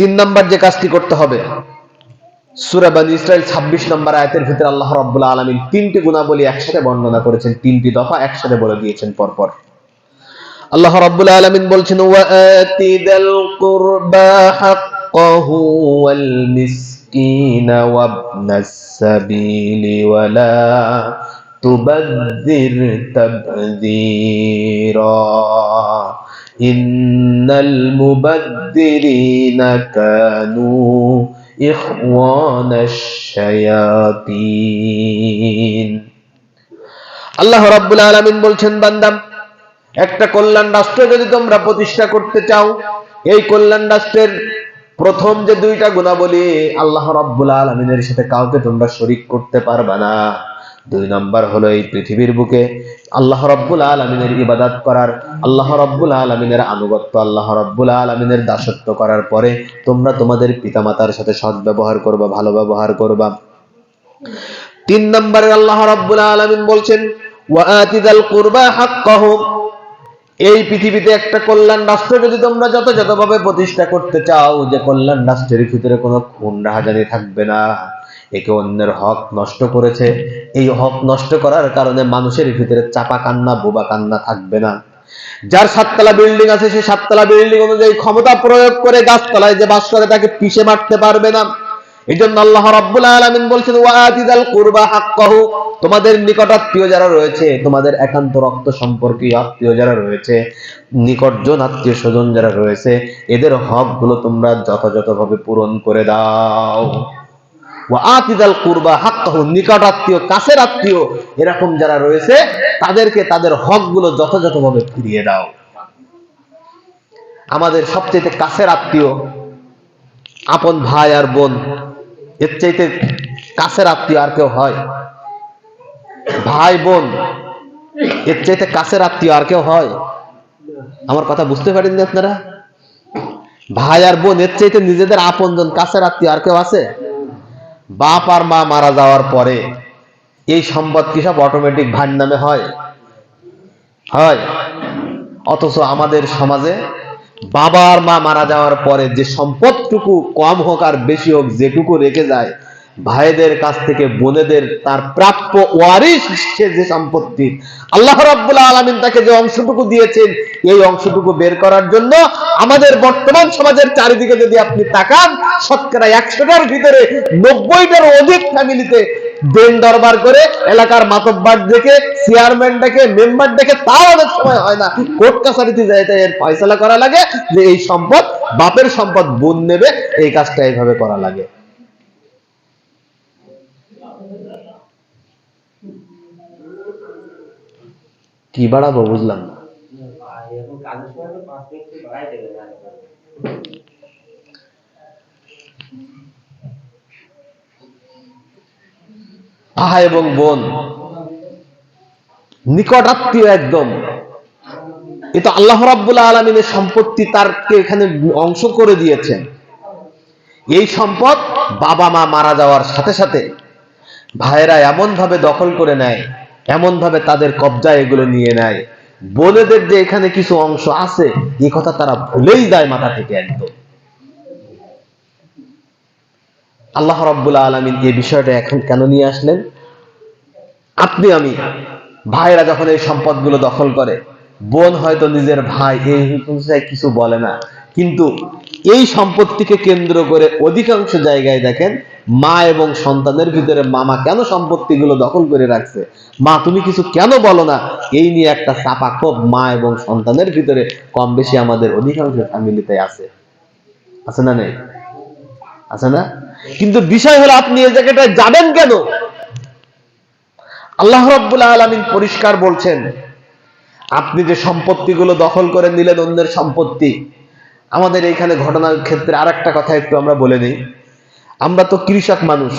তিন নাম্বার যে কাজটি করতে হবে, সুরা বানি ইসরাইল ছাব্বিশ নম্বর আয়াতের ভিতরে আল্লাহ রাব্বুল আলামিন তিনটি গুণাবলী একসাথে বর্ণনা করেছেন, তিনটি দফা একসাথে বলে দিয়েছেন পরপর। আল্লাহ রাব্বুল আলামিন বলছেন মিসকিন ওয়াবনাস ইন্নাল মুবাযযিরিনা কানু ইখওয়ানাশ শায়াতিন আল্লাহ রাব্বুল আলামিন বলছেন, বান্দা, একটা কল্যাণ রাষ্ট্র যদি তোমরা প্রতিষ্ঠা করতে চাও, এই কল্যাণ রাষ্ট্রের প্রথম যে দুইটা গুণাবলী আল্লাহ রাব্বুল আলামিনের সাথে কাউকে তোমরা শরিক করতে পারবা না। দুই নাম্বার হলো এই পৃথিবীর বুকে আল্লাহ রাব্বুল আলামিনের ইবাদত করার, আল্লাহ রাব্বুল আলামিনের আনুগত্য, আল্লাহ রাব্বুল আলামিনের দাসত্ব করার পরে তোমরা তোমাদের পিতামাতার সাথে সৎ ব্যবহার করবা, ভালো ব্যবহার করবা। তিন নম্বরে আল্লাহ রাব্বুল আলামিন বলছেন এই পৃথিবীতে একটা কল্যাণ রাষ্ট্র যদি তোমরা যথাযথভাবে প্রতিষ্ঠা করতে চাও, যে কল্যাণ রাষ্ট্রের ভিতরে কোনো খুন রাহাজানি থাকবে না। একে অন্যের হক নষ্ট করেছে। এই হক নষ্ট করার কারণে মানুষের ভিতরে চাপা কান্না, বোবা কান্না থাকবে না। যার সাততলা বিল্ডিং আছে, সেই সাততলা বিল্ডিং অনুযায়ী ক্ষমতা প্রয়োগ করে গাছতলায় যে বাস করে, তাকে পিষে মারতে পারবে না। এই জন্য আল্লাহ রাব্বুল আলামিন বলছেন ওয়াআতিদাল কুরবা হাক্কাহু। তোমাদের নিকটাত্মীয় যারা রয়েছে, তোমাদের একান্ত রক্ত সম্পর্কীয় আত্মীয় যারা রয়েছে, নিকটজন আত্মীয় স্বজন যারা রয়েছে, এদের হকগুলো তোমরা যথাযথভাবে পূরণ করে দাও। ওয়াআতিদাল কুরবা নিকট আত্মীয় কাছের আত্মীয় এরকম যারা রয়েছে, তাদেরকে তাদের হকগুলো যথাযথভাবে ফিরিয়ে দাও। আমাদের সবচেয়ে কাছের আত্মীয় আপন ভাই আর বোন, এর চাইতে কাছের আত্মীয় আর কেউ হয়? ভাই, বোন, এর চাইতে কাছের আত্মীয় আর কেউ হয়? আমার কথা বুঝতে পারেননি আপনারা? ভাই আর বোন, এর চাইতে নিজেদের আপনজন কাছের আত্মীয় আর কেউ আছে? বাপ আর মা মারা যাওয়ার পরে এই সম্পদ কি সব অটোমেটিক ভাইয়ের নামে হয়? হয়। অথচ আমাদের সমাজে বাবা আর মা মারা যাওয়ার পরে যে সম্পদটুকু কম হোক আর বেশি হোক যেটুকু রেখে যায় ভাইদের কাছ থেকে বোনেদের তার প্রাপ্য ওয়ারিশ সে যে সম্পত্তি, আল্লাহ রাব্বুল আলামিন তাকে যে অংশটুকু দিয়েছেন, এই অংশটুকু বের করার জন্য আমাদের বর্তমান সমাজের চারিদিকে যদি আপনি তাকান, শতকরা একশোটার ভিতরে নব্বইটার অধিক ফ্যামিলিতে দেন দরবার করে, এলাকার মাতব্বার ডেকে চেয়ারম্যান ডেকে মেম্বার ডেকে তাও অনেক সময় হয় না। কোর্ট কাছারিতে যায়, তাই এর ফয়সলা করা লাগে যে এই সম্পদ, বাপের সম্পদ বোন নেবে, এই কাজটা এইভাবে করা লাগে। কি বাড়াবো বুঝলাম না। ভাই এবং বোন, নিকট আত্মীয় একদম। এ তো আল্লাহ রাব্বুল আলমিনের সম্পত্তি তারকে এখানে অংশ করে দিয়েছেন। এই সম্পদ বাবা মা মারা যাওয়ার সাথে সাথে ভাইয়েরা এমন ভাবে দখল করে নেয় এমন ভাবে তাদের কবজায় এগুলো নিয়ে নেয়। বোনেদের যে এখানে কিছু অংশ আছে এই কথা তারা ভুলেই যায় মাথা থেকে একদম। আল্লাহ রব্বুল আলমিন এই বিষয়টা এখন কেন নিয়ে আসলেন? আপনি, আমি ভাইরা যখন এই সম্পদগুলো দখল করে, বোন হয়তো নিজের ভাই, এই বিষয়ে কিছু বলে না। কিন্তু এই সম্পত্তিকে কেন্দ্র করে অধিকাংশ জায়গায় দেখেন মা এবং সন্তানের ভিতরে মামা কেন সম্পত্তিগুলো দখল করে রাখছে? মা, তুমি কিছু কেন বলো না? এই নিয়ে একটা চাপা ক্ষোভ মা এবং সন্তানের ভিতরে কম বেশি আমাদের অধিকাংশ ফ্যামিলিতে আছে। আছে না নেই? আছে না? কিন্তু বিষয় হলো আপনি এই জায়গাটায় যাবেন কেন? আল্লাহ রব্বুল আলমিন পরিষ্কার বলছেন, আপনি যে সম্পত্তিগুলো দখল করে নিলেন অন্যের সম্পত্তি, আমাদের এইখানে ঘটনার ক্ষেত্রে আর একটা কথা একটু আমরা বলে নিই। আমরা তো কৃষক মানুষ।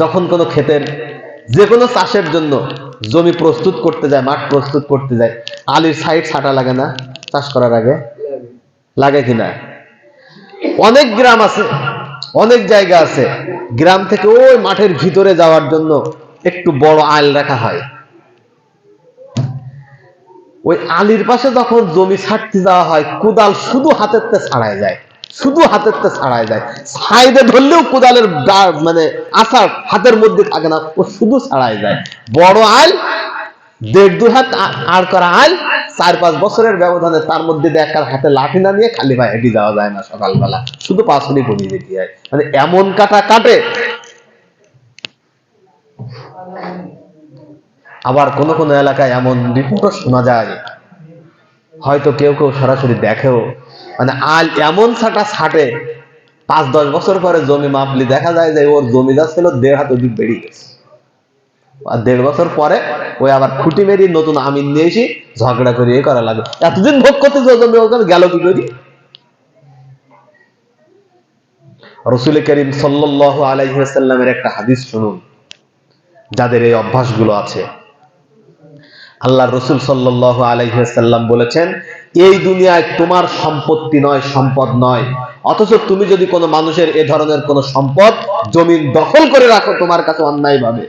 যখন কোনো ক্ষেতের যে কোনো চাষের জন্য জমি প্রস্তুত করতে যায়, মাঠ প্রস্তুত করতে যায়, আলির সাইড ছাটা লাগে না চাষ করার আগে? লাগে কিনা অনেক গ্রাম আছে, অনেক জায়গা আছে, গ্রাম থেকে ওই মাঠের ভিতরে যাওয়ার জন্য একটু বড় আল রাখা হয়। ওই আলির পাশে যখন জমি ছাড়তে যাওয়া হয়, কোদাল শুধু হাতের ছাড়ায় যায়। শুধু হাতের তে ছাড়াই যায় সাইডে ধরলেও কোদালের মানে আসার হাতের মধ্যে থাকে না, ও শুধু ছাড়াই যায় বড় আইল, দেড় দু হাত আর করা আইল, চার পাঁচ বছরের ব্যবধানে তার মধ্যে দিয়ে একটা হাতে লাঠি না নিয়ে খালি ভাই হেঁটে যাওয়া যায় না সকালবেলা। শুধু পাঁচশনি পড়িয়ে যেতে হয়। মানে এমন কাটা কাটে। আবার কোন কোন এলাকায় এমন রিপোর্টও শোনা যায়। হয়তো কেউ কেউ সরাসরি দেখেও মানে আল এমন ছাটা ছাটে, পাঁচ দশ বছর পরে জমি মাপলি, দেখা যায় যে ওর জমি যা ছিল দেড় হাত অধিক বেরিয়ে গেছে। আর দেড় বছর পরে ওই আবার খুঁটি মেরি নতুন আমিন নিয়ে এসে ঝগড়া করে এ করা লাগে এতদিন ভোগ করতে জমি ওখানে গেল কি করি? রসুল করিম সাল্লাহ আলাইসাল্লামের একটা হাদিস শুনুন, যাদের এই অভ্যাসগুলো আছে। আল্লাহ রসুল সাল্লাহ আলাইসাল্লাম বলেছেন এই দুনিয়ায় তোমার সম্পত্তি নয়, সম্পদ নয়। অথচ তুমি যদি কোনো মানুষের এ ধরনের কোনো সম্পদ জমিন দখল করে রাখো, তোমার কাছে অন্যায় ভাবে।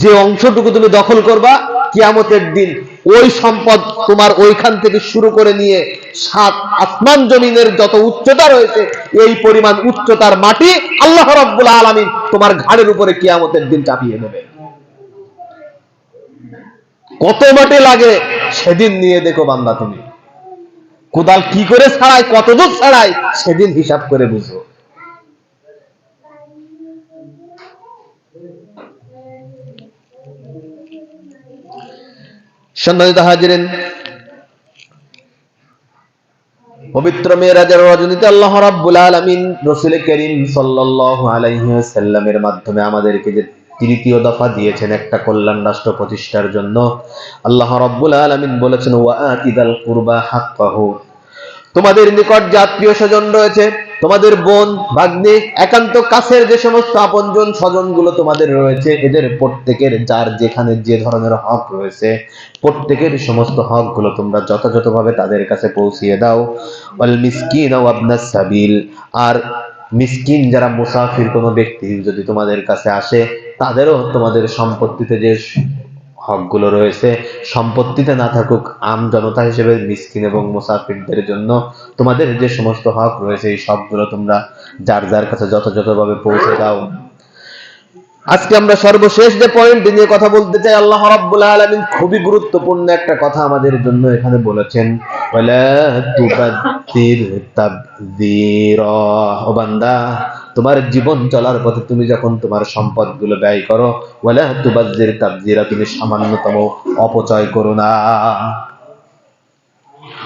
যে অংশটুকু তুমি দখল করবা, কিয়ামতের দিন ওই সম্পদ তোমার ওইখান থেকে শুরু করে নিয়ে সাত আসমান জমিনের যত উচ্চতা রয়েছে, এই পরিমাণ উচ্চতার মাটি আল্লাহ রব্বুল আলামিন তোমার ঘাড়ের উপরে কিয়ামতের দিন চাপিয়ে দেবে। কত মাটি লাগে সেদিন নিয়ে দেখো বান্দা তুমি। কোদাল কি করে ছাড়াই কতদূর ছাড়াই সেদিন হিসাব করে বুঝো। হাজিরেন, পবিত্র মেয়েরাজের রজনীতে আল্লাহ রাব্বুল আলামিন রাসূল করিম সাল্লাল্লাহু আলাইহি মাধ্যমে আমাদেরকে যে তৃতীয় দফা দিয়েছেন একটা কল্যাণ রাষ্ট্র প্রতিষ্ঠার জন্য। আল্লাহ রাব্বুল আলামিন বলেছেন, ওয়া কুরবা হাক্কাহু। তোমাদের নিকট যে আত্মীয় স্বজন রয়েছে, তোমাদের বোন, ভাগ্নে, একান্ত কাছের যে সমস্ত আপনজন স্বজনগুলো তোমাদের রয়েছে, এদের প্রত্যেকের যার যেখানে যে ধরনের হক রয়েছে, প্রত্যেকের সমস্ত হকগুলো তোমরা যথাযথভাবে তাদের কাছে পৌঁছিয়ে দাও। ওয়াল মিসকিন ও আবনাস সাবিল। আর মিসকিন যারা মুসাফির কোনো ব্যক্তি যদি তোমাদের কাছে আসে তাদেরও তোমাদের সম্পত্তিতে যে হকগুলো রয়েছে, সম্পত্তিতে না থাকুক, আম জনতা হিসেবে মিসকিন এবং মুসাফিরদের জন্য তোমাদের যে সমস্ত হক রয়েছে, এই সবগুলো তোমরা যার যার কাছে যথাযথভাবে পৌঁছে দাও। আজকে আমরা সর্বশেষ যে পয়েন্ট নিয়ে কথা বলতে চাই, আল্লাহ রাব্বুল আলামিন খুবই গুরুত্বপূর্ণ একটা কথা আমাদের জন্য এখানে বলেছেন, ওয়ালা তুবাদ্দির তাবদীরা। ও বান্দা তোমার জীবন চলার পথে তুমি যখন তোমার সম্পদগুলো ব্যয় করো বলে তুবাদ্দির তাবদীরা তুমি সামান্যতম অপচয় করো না।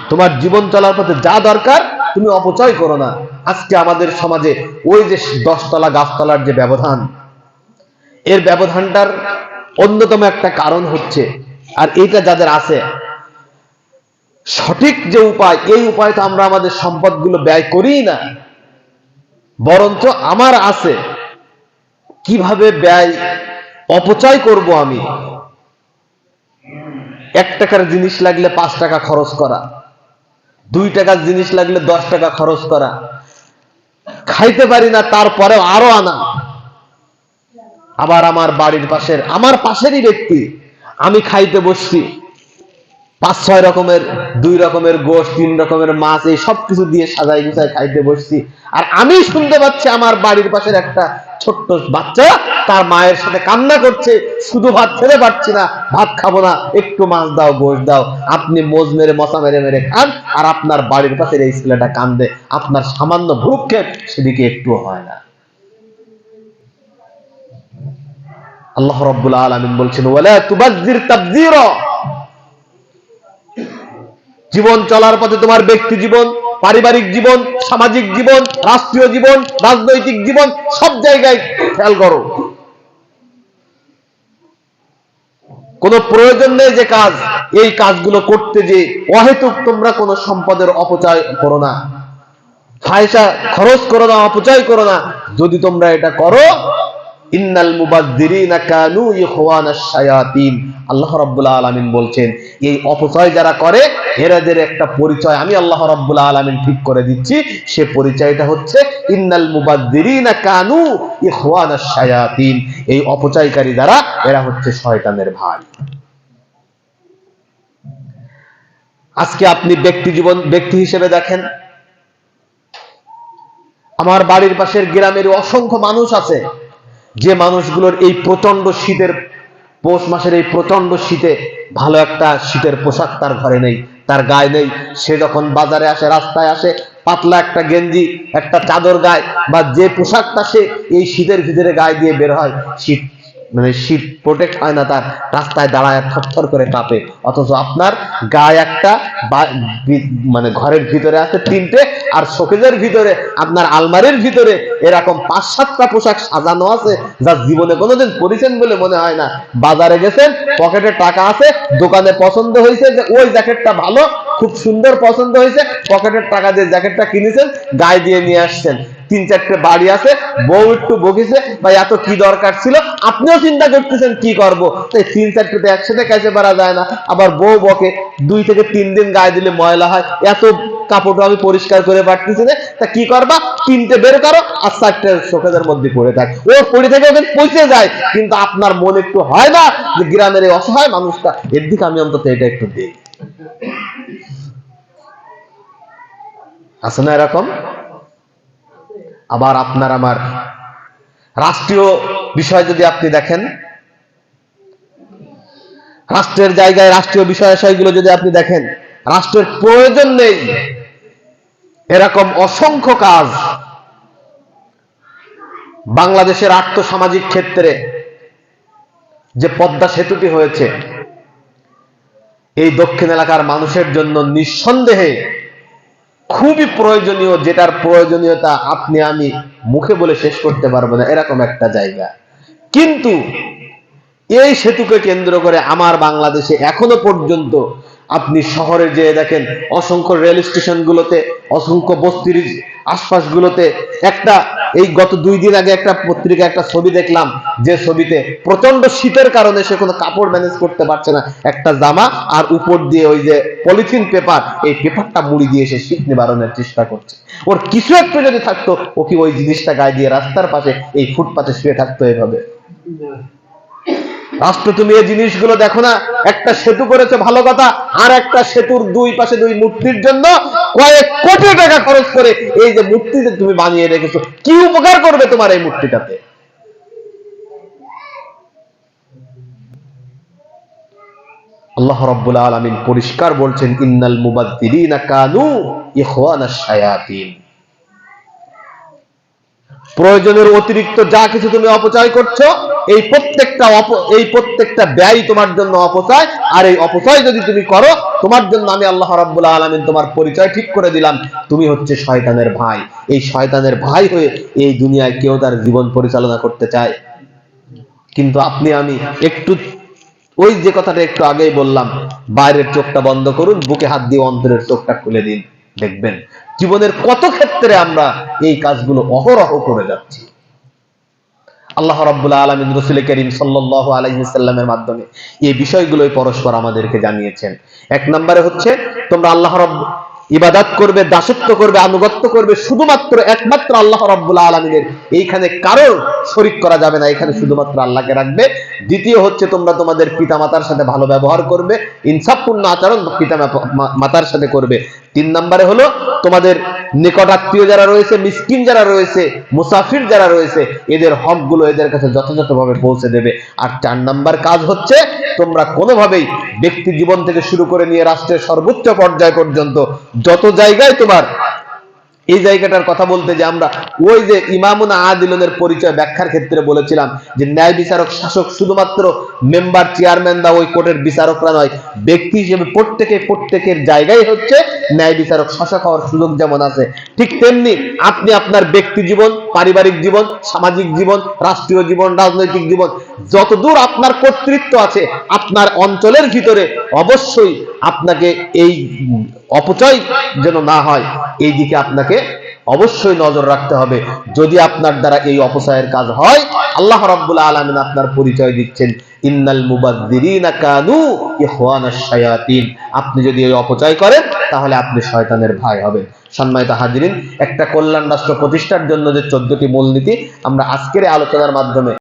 তোমার জীবন চলার পথে যা দরকার, তুমি অপচয় করো না। আজকে আমাদের সমাজে ওই যে দশতলা, গাছতলার যে ব্যবধান, এর ব্যবধানটার অন্যতম একটা কারণ হচ্ছে, আর এইটা যাদের আছে, সঠিক যে উপায়, এই উপায় তো আমরা আমাদের সম্পদগুলো ব্যয় করি না। বরঞ্চ আমার আছে। কীভাবে ব্যয় অপচয় করব আমি? এক টাকার জিনিস লাগলে পাঁচ টাকা খরচ করা। দুই টাকার জিনিস লাগলে দশ টাকা খরচ করা। খাইতে পারি না, তারপরেও আরও আনা। আবার আমার বাড়ির পাশের, আমার পাশেরই ব্যক্তি, আমি খাইতে বসছি। পাঁচ, ছয় রকমের, দুই রকমের গোশ, তিন রকমের মাছ, এই সব কিছু দিয়ে সাজাই গুছাই খাইতে বসছি। আর আমি শুনতে পাচ্ছি আমার বাড়ির পাশের একটা ছোট্ট বাচ্চা, তার মায়ের সাথে কান্না করছে, শুধু ভাত খেতে পারছি না, ভাত খাব না, একটু মাছ দাও, গোশ দাও। আপনি মোজ মেরে, মশা মেরে মেরে খান, আর আপনার বাড়ির পাশের এই ছেলেটা কান্দে, আপনার সামান্য ভ্রুক্ষেপ সেদিকে একটুও হয় না। আল্লাহ রব্বুল আলামিন বলছেন, ওয়ালা তুবাজ্জির তাবযীরা জীবন চলার পথে তোমার ব্যক্তি জীবন, পারিবারিক জীবন, সামাজিক জীবন, রাষ্ট্রীয় জীবন, রাজনৈতিক জীবন, সব জায়গায় খেয়াল করো। কোন প্রয়োজন নেই যে কাজ, এই কাজগুলো করতে যে অহেতুক তোমরা কোনো সম্পদের অপচয় করো না। খরচ করো না অপচয় করো না। যদি তোমরা এটা করো বলছেন, এই অপচয় যারা করে একটা পরিচয় আমি আল্লাহ ঠিক করে দিচ্ছি। সে পরিচয়টা হচ্ছে, ইন্নাল কানু এই অপচয়কারী এরা হচ্ছে শয়তানের ভাই। আজকে আপনি ব্যক্তি জীবন, ব্যক্তি হিসেবে দেখেন, আমার বাড়ির পাশের গ্রামের অসংখ্য মানুষ আছে। যে মানুষগুলোর এই প্রচণ্ড শীতের পৌষ মাসের এই প্রচণ্ড শীতে ভালো একটা শীতের পোশাক তার ঘরে নেই, তার গায়ে নেই। সে যখন বাজারে আসে, রাস্তায় আসে, পাতলা একটা গেঞ্জি, একটা চাদর গায়ে বা যে পোশাকটা সে এই শীতের ভিতরে গায়ে দিয়ে বের হয়, শীত মানে শীত প্রোটেক্ট হয় না, তার রাস্তায় দাঁড়ায় থরথর করে কাঁপে। অথচ আপনার গায়ে একটা মানে ঘরের ভিতরে আছে তিনটে, আর শোকেজের ভিতরে, আপনার আলমারির ভিতরে এরকম পাঁচ, সাতটা পোশাক সাজানো আছে, যা জীবনে কোনোদিন পরিছেন বলে মনে হয় না। বাজারে গেছেন, পকেটে টাকা আছে, দোকানে পছন্দ হয়েছে যে ওই জ্যাকেটটা ভালো, খুব সুন্দর পছন্দ হয়েছে পকেটের টাকা দিয়ে জ্যাকেটটা কিনেছেন, গায়ে দিয়ে নিয়ে আসছেন। তিন চারটে বাড়ি আছে, বউ একটু বকিছে বা এত কি দরকার ছিল? আপনিও চিন্তা করতেছেন কি করব? এই তিন চারটে তো একসাথে কাছে পারা যায় না। আবার বউ বকে, দুই থেকে তিন দিন গায়ে দিলে ময়লা হয়, এত কাপড়টা আমি পরিষ্কার করে পারতেছি না। তা কি করবা? তিনটে বের করো আর চারটে শোকেজের মধ্যে পড়ে থাকে। ও পড়ে থেকে ওদের পৌঁছে যায়, কিন্তু আপনার মনে একটু হয় না যে গ্রামের এই অসহায় মানুষটা। এর দিকে আমি অন্তত এটা একটু দিই আছে না এরকম? আবার আপনার আমার রাষ্ট্রীয় বিষয় যদি আপনি দেখেন, রাষ্ট্রের জায়গায় রাষ্ট্রীয় বিষয় বিষয়গুলো যদি আপনি দেখেন, রাষ্ট্রের প্রয়োজন নেই এরকম অসংখ্য কাজ বাংলাদেশের আর্থসামাজিক ক্ষেত্রে যে পদ্মা সেতুটি হয়েছে, এই দক্ষিণ এলাকার মানুষের জন্য নিঃসন্দেহে খুবই প্রয়োজনীয়, যেটার প্রয়োজনীয়তা আপনি, আমি মুখে বলে শেষ করতে পারব না, এরকম একটা জায়গা। কিন্তু এই সেতুকে কেন্দ্র করে আমার বাংলাদেশে এখনও পর্যন্ত আপনি শহরে যেয়ে দেখেন অসংখ্য রেল স্টেশনগুলোতে, অসংখ্য বস্তির আশপাশগুলোতে একটা, এই গত দুই দিন আগে একটা পত্রিকা একটা ছবি দেখলাম যে ছবিতে প্রচণ্ড শীতের কারণে সে কোনো কাপড় ম্যানেজ করতে পারছে না। একটা জামা আর উপর দিয়ে ওই যে পলিথিন পেপার এই পেপারটা মুড়ি দিয়ে সে শীত নিবারণের চেষ্টা করছে। ওর কিছু একটু যদি থাকতো, ও কি ওই জিনিসটা গায়ে দিয়ে রাস্তার পাশে, এই ফুটপাতে শুয়ে থাকতো এভাবে? রাষ্ট্র, তুমি এই জিনিসগুলো দেখো না। একটা সেতু করেছে, ভালো কথা। আর একটা সেতুর দুই পাশে দুই মূর্তির জন্য কয়েক কোটি টাকা খরচ করে এই যে মূর্তিতে তুমি বানিয়ে রেখেছো। কি উপকার করবে তোমার এই মূর্তিটাতে? আল্লাহ রাব্বুল আলামিন পরিষ্কার বলছেন, ইন্নাল মুবাদ্দিরিনা কানু ইখওয়ানাশ শায়াতিন। প্রয়োজনের অতিরিক্ত যা কিছু তুমি অপচয় করছ, এই প্রত্যেকটা এই প্রত্যেকটা ব্যয় তোমার জন্য অপচয়। আর এই অপচয় যদি তুমি করো, তোমার জন্য আমি আল্লাহ রাব্বুল আলামিন তোমার পরিচয় ঠিক করে দিলাম। তুমি হচ্ছে শয়তানের ভাই। এই শয়তানের ভাই হয়ে এই দুনিয়ায় কেউ তার জীবন পরিচালনা করতে চায়। কিন্তু আপনি, আমি একটু, ওই যে কথাটা একটু আগেই বললাম, বাইরের চোখটা বন্ধ করুন, বুকে হাত দিয়ে অন্তরের চোখটা খুলে দিন, দেখবেন। জীবনের কত ক্ষেত্রে আমরা এই কাজগুলো অহরহ করে যাচ্ছি? আল্লাহ রাব্বুল আলামিন রাসূল করিম সাল্লাল্লাহু আলাইহি মাধ্যমে এই বিষয়গুলোই পরস্পর আমাদেরকে জানিয়েছেন। এক নম্বরে হচ্ছে, তোমরা আল্লাহ রাব্ব ইবাদত করবে, দাসত্ব করবে, আনুগত্য করবে, শুধুমাত্র একমাত্র আল্লাহ রাব্বুল আলামিনের এইখানে কারোর শরিক করা যাবে না, এখানে শুধুমাত্র আল্লাহকে রাখবে। দ্বিতীয় হচ্ছে, তোমরা তোমাদের পিতা মাতার সাথে ভালো ব্যবহার করবে, ইনসাফপূর্ণ আচরণ পিতা মাতার সাথে করবে। তিন নম্বরে হলো তোমাদের নিকট আত্মীয় যারা রয়েছে, মিসকিন যারা রয়েছে, মুসাফির যারা রয়েছে, এদের হকগুলো এদের কাছে যথাযথভাবে পৌঁছে দেবে। আর চার নাম্বার কাজ হচ্ছে তোমরা কোনোভাবেই ব্যক্তি জীবন থেকে শুরু করে নিয়ে রাষ্ট্রের সর্বোচ্চ পর্যায় পর্যন্ত যত জায়গায় তোমার এই জায়গাটার কথা বলতে যে আমরা ওই যে ইমামুনা আদিলনের পরিচয় ব্যাখ্যার ক্ষেত্রে বলেছিলাম যে ন্যায় বিচারক শাসক শুধুমাত্র মেম্বার, চেয়ারম্যান বা ওই কোর্টের বিচারকরা নয়, ব্যক্তি হিসেবে প্রত্যেকে প্রত্যেকের জায়গায় হচ্ছে ন্যায় বিচারক শাসক হওয়ার সুযোগ যেমন আছে। ঠিক তেমনি আপনি আপনার ব্যক্তি জীবন, পারিবারিক জীবন, সামাজিক জীবন, রাষ্ট্রীয় জীবন, রাজনৈতিক জীবন, যতদূর আপনার কর্তৃত্ব আছে, আপনার অঞ্চলের ভিতরে অবশ্যই আপনাকে এই অপচয় যেন না হয়, এই দিকে আপনাকে অবশ্যই নজর রাখতে হবে। যদি আপনার দ্বারা এই অপচয়ের কাজ হয়, আল্লাহ রাব্বুল আলামিন আপনার পরিচয় দিচ্ছেন, ইন্নাল মুবাদ্দিরিনা কানু শায়াতিন। আপনি যদি এই অপচয় করেন, তাহলে আপনি শয়তানের ভাই হবেন। সম্মানিত হাজিরিন, একটা কল্যাণ রাষ্ট্র প্রতিষ্ঠার জন্য যে চোদ্দটি মূলনীতি আমরা আজকের আলোচনার মাধ্যমে